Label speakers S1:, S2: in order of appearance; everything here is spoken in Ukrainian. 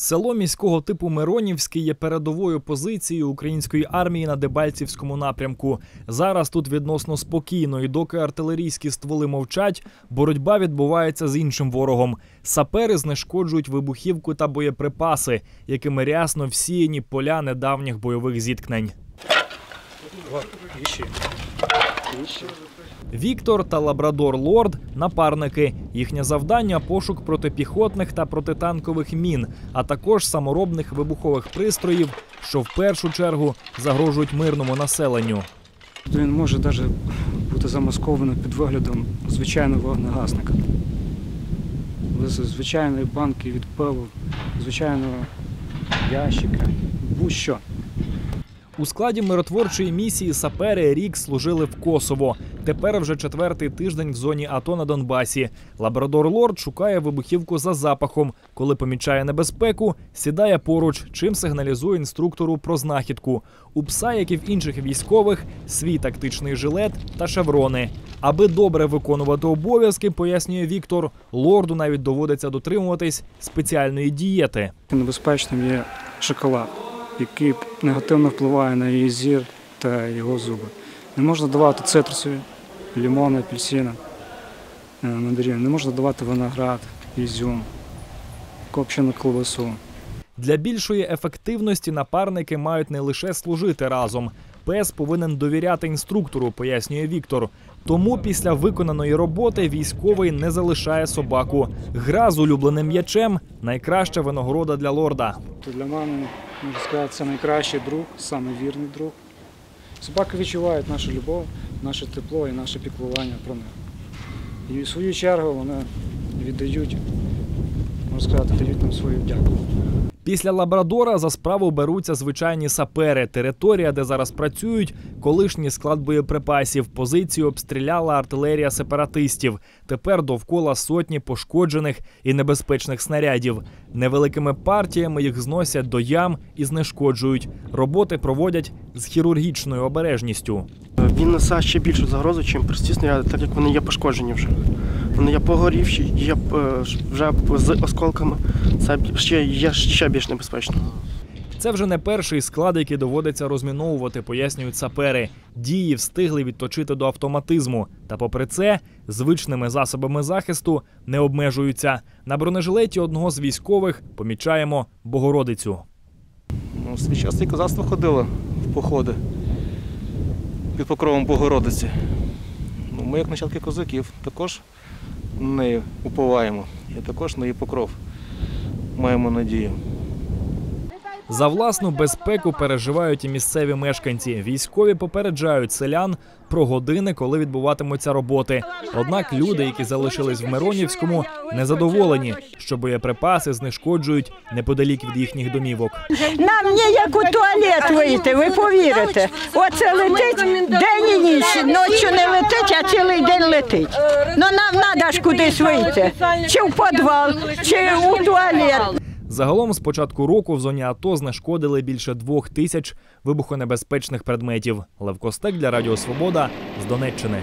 S1: Село міського типу Миронівське є передовою позицією української армії на Дебальцівському напрямку. Зараз тут відносно спокійно, і доки артилерійські стволи мовчать, боротьба відбувається з іншим ворогом. Сапери знешкоджують вибухівку та боєприпаси, якими рясно всіяні поля недавніх бойових зіткнень. Віктор та Лабрадор Лорд напарники. Їхнє завдання пошук протипіхотних та протитанкових мін, а також саморобних вибухових пристроїв, що в першу чергу загрожують мирному населенню.
S2: Він може навіть бути замаскований під виглядом звичайного вогнегасника. Звичайної банки від пиву, звичайного ящика, будь-що.
S1: У складі миротворчої місії сапери рік служили в Косово. Тепер вже четвертий тиждень в зоні АТО на Донбасі. Лабрадор Лорд шукає вибухівку за запахом. Коли помічає небезпеку, сідає поруч, чим сигналізує інструктору про знахідку. У пса, як і в інших військових, свій тактичний жилет та шеврони. Аби добре виконувати обов'язки, пояснює Віктор, лорду навіть доводиться дотримуватись спеціальної дієти.
S2: Небезпечним є шоколад, який негативно впливає на її зір та його зуби. Не можна давати цитрусові, лімони, апельсини, е, мандарини. Не можна давати виноград, ізюм, копчену колбасу.
S1: Для більшої ефективності напарники мають не лише служити разом. Пес повинен довіряти інструктору, пояснює Віктор. Тому після виконаної роботи військовий не залишає собаку. Гра з улюбленим м'ячем найкраща винагорода для лорда.
S2: Для мене, можна сказати, це найкращий друг, самий вірний друг. Собаки відчувають нашу любов, наше тепло і наше піклування про них. І в свою чергу вони віддають, можна сказати, дають нам свою дяку.
S1: Після лабрадора за справу беруться звичайні сапери. Територія, де зараз працюють, колишній склад боєприпасів. Позицію обстріляла артилерія сепаратистів. Тепер довкола сотні пошкоджених і небезпечних снарядів. Невеликими партіями їх зносять до ям і знешкоджують. Роботи проводять з хірургічною обережністю.
S3: Він несе ще більшу загрозу, ніж прості так як вони є пошкоджені вже. Вони є погорівші, є е, вже з осколками. Це ще є ще більш небезпечно.
S1: Це вже не перший склад, який доводиться розміновувати, пояснюють сапери. Дії встигли відточити до автоматизму. Та попри це, звичними засобами захисту не обмежуються. На бронежилеті одного з військових помічаємо Богородицю.
S4: Ну, свій час і козацтво ходило в походи під покровом Богородиці. Ну, ми, як нащадки козаків, також неї уповаємо. І також на її покров маємо надію.
S1: За власну безпеку переживають і місцеві мешканці. Військові попереджають селян про години, коли відбуватимуться роботи. Однак люди, які залишились в Миронівському, незадоволені, що боєприпаси знешкоджують неподалік від їхніх домівок.
S5: Нам ніяк у туалет вийти, ви повірите. Оце летить день і ніч, ночі не летить, а цілий день летить. Ну нам треба ж кудись вийти. Чи в підвал, чи у туалет.
S1: Загалом з початку року в зоні АТО знешкодили більше двох тисяч вибухонебезпечних предметів. Левко Стек для Радіо Свобода з Донеччини.